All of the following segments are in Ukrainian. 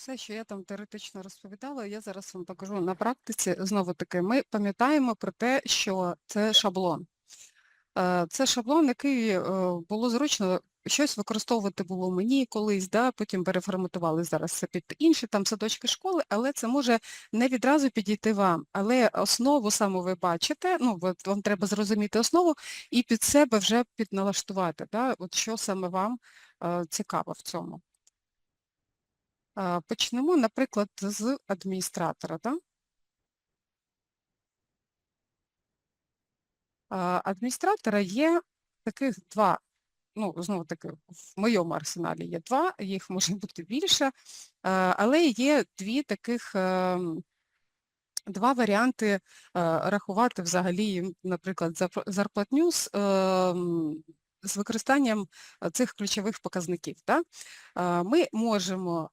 Все, що я там теоретично розповідала, я зараз вам покажу на практиці. Знову таки, ми пам'ятаємо про те, що це шаблон. Е, Це шаблон, який е, було зручно щось використовувати було мені колись, да, потім переформатували зараз це під інші там садочки школи, але це може не відразу підійти вам. Але основу саме ви бачите, ну вам треба зрозуміти основу і під себе вже підналаштувати, да, от що саме вам е, цікаво в цьому. Е, Почнемо, наприклад, з адміністратора. Да? Е, Адміністратора є таких два, ну, знову таки, в моєму арсеналі є два, їх може бути більше, е, але є дві таких, ем, два варіанти е, рахувати взагалі, наприклад, зарплатню з, з використанням е, цих ключових показників. Да? Ми можемо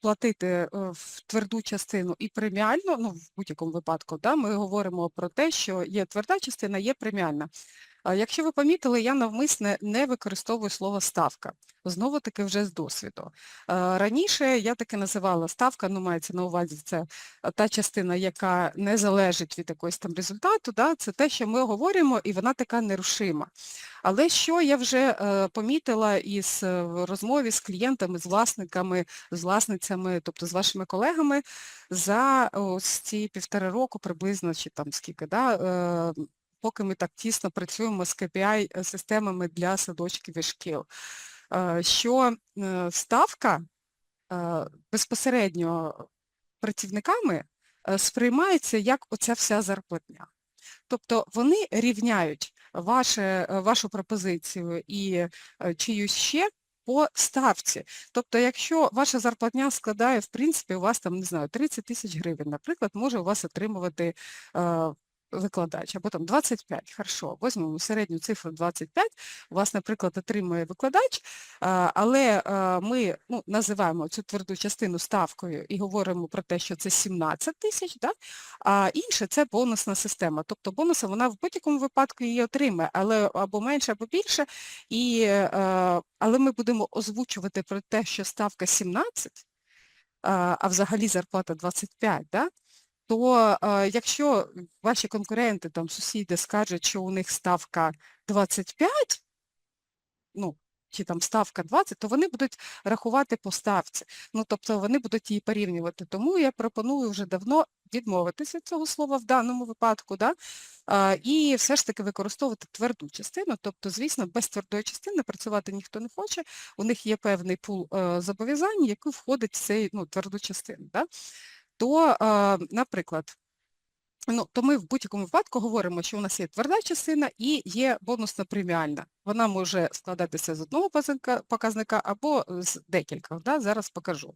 платити е, в тверду частину і преміальну, ну в будь-якому випадку, да, ми говоримо про те, що є тверда частина, є преміальна. Якщо ви помітили, я навмисне не використовую слово ставка. Знову таки вже з досвіду. Е, Раніше я таки називала ставка, ну мається на увазі, це е, та частина, яка не залежить від якогось там результату, да, це те, що ми говоримо, і вона така нерушима. Але що я вже е, помітила із розмові з клієнтами, з власниками, з власницями, тобто з вашими колегами, за ось ці півтори року приблизно, чи там скільки, да, поки ми так тісно працюємо з KPI-системами для садочків і шкіл, е, що е, ставка е, безпосередньо працівниками е, сприймається як оця вся зарплатня. Тобто вони рівняють ваше, е, вашу пропозицію і е, чиюсь ще по ставці. Тобто, якщо ваша зарплатня складає, в принципі, у вас там, не знаю, 30 тисяч гривень, наприклад, може у вас отримувати е, викладач, або там 25, хорошо, візьмемо середню цифру 25, у вас, наприклад, отримує викладач, але ми ну, називаємо цю тверду частину ставкою і говоримо про те, що це 17 тисяч, да? а інше це бонусна система. Тобто бонуси вона в будь-якому випадку її отримає, але або менше, або більше, і, але ми будемо озвучувати про те, що ставка 17, а, а взагалі зарплата 25, да? То якщо ваші конкуренти, там сусіди скажуть, що у них ставка 25, ну, чи там ставка 20, то вони будуть рахувати по ставці. Ну, тобто вони будуть її порівнювати. Тому я пропоную вже давно відмовитися від цього слова в даному випадку, да? а, і все ж таки використовувати тверду частину. Тобто, звісно, без твердої частини працювати ніхто не хоче. У них є певний пул е, зобов'язань, який входить в цей ну, тверду частину. Да? То, наприклад, ну, то ми в будь-якому випадку говоримо, що у нас є тверда частина і є бонусна преміальна. Вона може складатися з одного показника або з декількох. Да? Зараз покажу.